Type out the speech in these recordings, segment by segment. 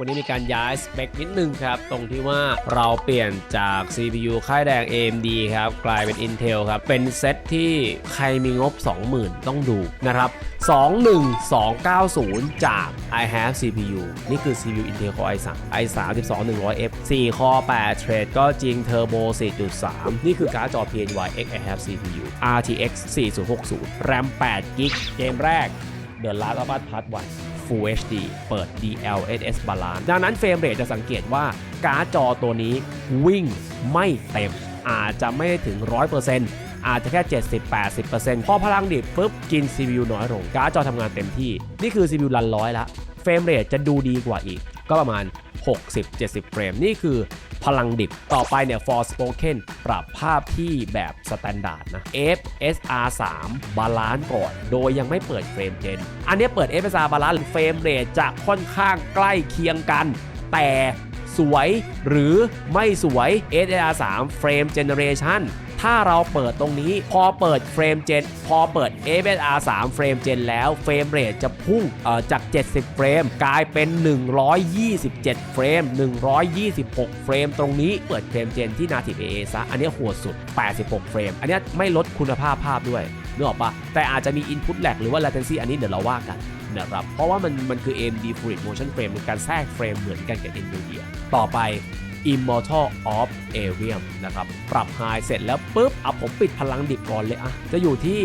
วันนี้มีการย้ายสเปคนิดนึงครับ ตรงที่ว่าเราเปลี่ยนจาก CPU ค่ายแดง AMD ครับ กลายเป็น Intel ครับ เป็นเซตที่ใครมีงบ 20,000 ต้องดูนะครับ 21290 จาก I have CPU นี่คือ CPU Intel Core i3 i3 12100F 4 Core 8 Thread ก็จริง Turbo 4.3 นี่คือการ์ดจอ PNY X I have CPU RTX 4060 RAM 8 g b เกมแรก The Last of Us Part 1 Full HD เปิด DLSS Balance ดังนั้นเฟรมเรทจะสังเกตว่าการ์ดจอตัวนี้วิ่งไม่เต็ม อาจจะไม่ได้ถึง 100%อาจจะแค่ 70-80%พอพลังดิบปุ๊บกิน CPU น้อยลงการ์ดจอทำงานเต็มที่ นี่คือ CPU รันร้อยละเฟรมเรทจะดูดีกว่าอีก ก็ประมาณ 60-70 เฟรม นี่คือพลังดิบ ต่อไปเนี่ย Forspoken ปรับภาพที่แบบสแตนดาร์ดนะ FSR 3 บาลานซ์ก่อน โดยยังไม่เปิดเฟรมเจนอันนี้เปิด FSR บาลานซ์เฟรมเรทจะค่อนข้างใกล้เคียงกัน แต่ สวยหรือไม่สวย SR 3 Frame Generation ถ้าเราเปิดตรงนี้พอเปิดเฟรมเจนพอเปิด FSR 3เฟรมเจนแล้วเฟรมเรทจะพุ่งจาก 70 เฟรมกลายเป็น 127 เฟรม 126 เฟรมตรงนี้เปิดเฟรมเจนที่ Native AA ซะอันนี้โหดสุด 86 เฟรม อันนี้ไม่ลดคุณภาพภาพด้วยนึกออกปะแต่อาจจะมี Input lag หรือว่า latency อันนี้เดี๋ยวเราว่ากัน นะครับ เพราะว่ามันมันคือ AMD Fluid Motion Frame เป็นการแทรกเฟรมเหมือนกันกับ NVIDIA ต่อไป Immortal of Arium นะครับ ปรับ High เสร็จแล้วปุ๊บเอะผมปิดพลังดิบก่อนเลยอะจะอยู่ที่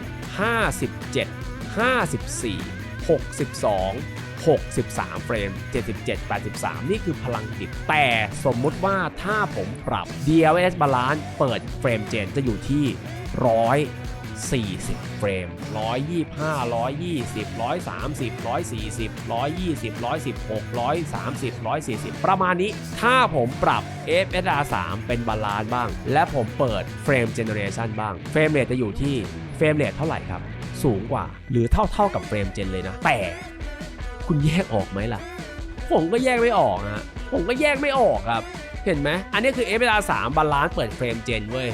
60 57 54 62 63 เฟรม 77 83 นี่คือพลังดิบ แต่สมมุติว่าถ้าผมปรับ DLS Balance เปิดเฟรมเจนจะอยู่ที่ 40 เฟรม 125 120 130 140 120 116 130 140 ประมาณนี้ ถ้าผมปรับ FSR 3 เป็นบาลานซ์บ้าง และผมเปิดเฟรมเจเนเรชันบ้าง เฟรมเรทจะอยู่ที่เฟรมเรทเท่าไหร่ครับ สูงกว่า หรือเท่าเท่ากับเฟรมเจนเลยนะ แต่คุณแยกออกไหมล่ะ ผมก็แยกไม่ออกฮะ ผมก็แยกไม่ออกครับ เห็นไหม อันนี้คือ FSR 3บาลานซ์เปิดเฟรมเจนเว้ย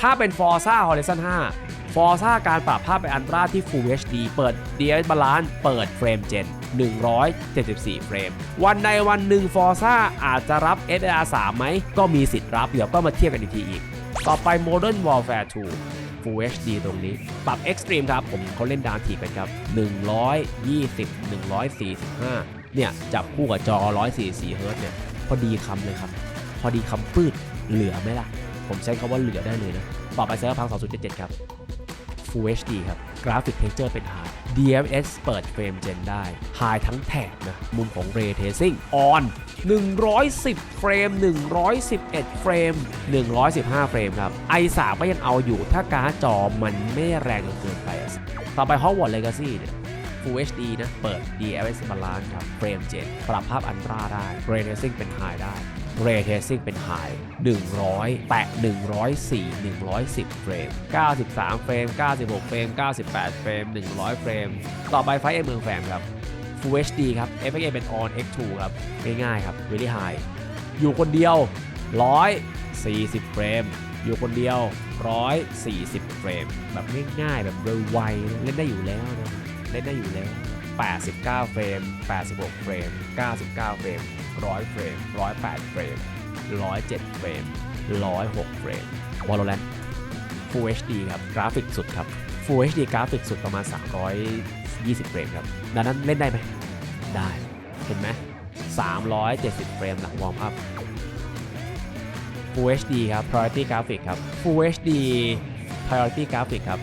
ถ้าเป็น Forza Horizon 5 Forza การปรับภาพเป็นอันตราที่ Full HD เปิด d s Balance เปิดเฟรมเจน174 เฟรม วันใดวันหนึ่ง Forza อาจจะรับ SLR 3ไหม ก็มีสิทธิ์รับเดี๋ยวก็มาเทียบกันอีกทีอีก ต่อไป Modern Warfare 2 Full HD ตรงนี้ ปรับ Extreme ครับ ผมเขาเล่นดาวถีกันครับ 120 145 เนี่ย จับคู่กับจอ 144เฮิร์ตเนี่ย พอดีคำเลยครับ พอดีคำปืดเหลือไหมล่ะ ผมใช้คำว่าเหลือได้เลยนะ ต่อไปเซิร์ฟพัง2.77ครับ Full HD ครับกราฟิกเท x เจอร์เป็น High DFS เปิดเฟรมเจนได้ High ทั้งแถบนะ มุมของ Ray Tracing On 110 เฟรม 111 เฟรม 115 เฟรมครับ i3 ก็ยังเอาอยู่ถ้าการ์ดจอมันไม่แรงเกินไป ต่อไป Hogwarts Legacy เนี่ย Full HD นะ เปิด DLSS Balance ครับ เฟรมเจนปรับภาพอันตราได้ Ray Tracing เป็น High ได้ Ray Tracing เป็น High 100 แตะ 104 110 เฟรม 93 เฟรม 96 เฟรม 98 เฟรม 100 เฟรม ต่อไปไฟเอ็มเมืองแฟมครับ Full HD ครับ FXA เป็น On X2 ครับ ง่ายๆครับ Very High อยู่คนเดียว 140 เฟรม อยู่คนเดียว 140 เฟรม แบบง่ายๆ แบบเร็วไวเล่นได้อยู่แล้วนะ เล่นได้อยู่แล้ว 89 เฟรม 86 เฟรม 99 เฟรม 100 เฟรม 108 เฟรม 107 เฟรม 106 เฟรม Valorant Full HD ครับ กราฟิกสุดครับ Full HD กราฟิกสุดประมาณ 320 เฟรมครับ ดังนั้นเล่นได้ไหม ได้ เห็นไหม 370 เฟรมหลังวอร์มอัพ Full HD ครับ Priority Graphic ครับ Full HD Priority Graphic ครับ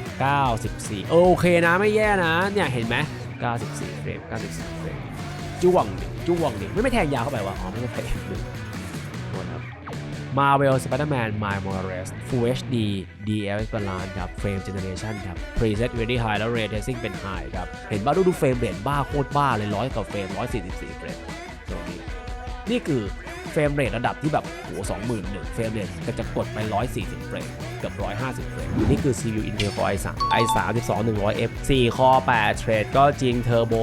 94 โอเคนะไม่แย่นะ เนี่ยเห็นไหม 94เฟรม94เฟรมจ้วงดิจ้วงดิไม่ไม่แทงยาวเข้าไปวะอ๋อไม่ใช่แทงหนึ่งโทษครับ Marvel Spider-Man Miles Morales Full HD DLS Balance ครับ Frame Generation ครับ Preset Very High แล้ว Ray Tracing เป็น High ครับ เห็นบ้าดูดูเฟรมเรทบ้าโคตรบ้าเลยร้อยกว่าเฟรม 144 เฟรมตรงนี้นี่คือ เฟรมเรทระดับที่แบบโหสองหมื่นหนึ่งเฟรมเรทก็จะกดไป 140เฟรมเกือบ 150เฟรมนี่คือ CPU Intel Core i3 i3 12100F 4 Core 8 Thread ก็จริง Turbo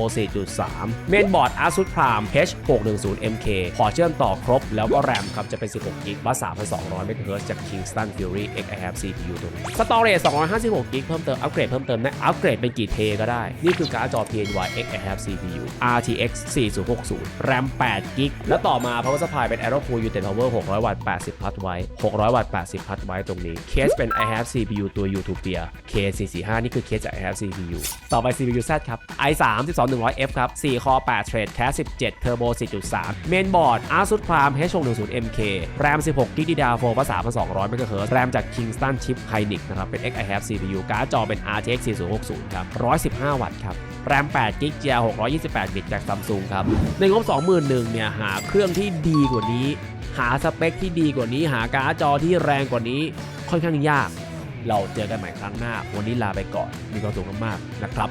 4.3 เมนบอร์ด Asus Prime H610MK พอเชื่อมต่อครบ แล้วก็แรมครับจะเป็น 16 GB บัส3,200 MHz จาก Kingston Fury X I have CPU ตัวนี้ Storage 256 GB เพิ่มเติม อัปเกรดเพิ่มเติมได้อัปเกรดเป็นกี่เทก็ได้ นี่คือการ์ดจอ PNY X I have CPU RTX 4060 RAM 8 GB แล้วต่อมา Power Supply เป็นแอร์ a r o w Cool United Power 600 วัตต์ 80 พัตไว้ 600 วัตต์ 80 พัตไว้ตรงนี้ เคสเป็น i have CPU ตัว Utopia K445 นี่คือเคสจาก i have CPU ต่อไป CPU Z ครับ i3 12100F ครับ 4 คอ 8 เทรดแคส17 Turbo 4.3 เมนบอร์ด ASUS Prime H610MK แรม 16 GB DDR4 ภาษา200 MHz แรมจาก Kingston Chip Hynix นะครับ เป็น X i have CPU การ์ดจอเป็น RTX 4060 ครับ 115 วัตต์ครับแรม8 GB 628 บิตจากซัมซุงครับในงบ 21,000 เนี่ยหาเครื่องที่ดีกว่านี้นี้ หาสเปคที่ดีกว่านี้ หาการ์ดจอที่แรงกว่านี้ค่อนข้างยาก เราเจอกันใหม่ครั้งหน้า วันนี้ลาไปก่อน มีความสุขมากๆนะครับ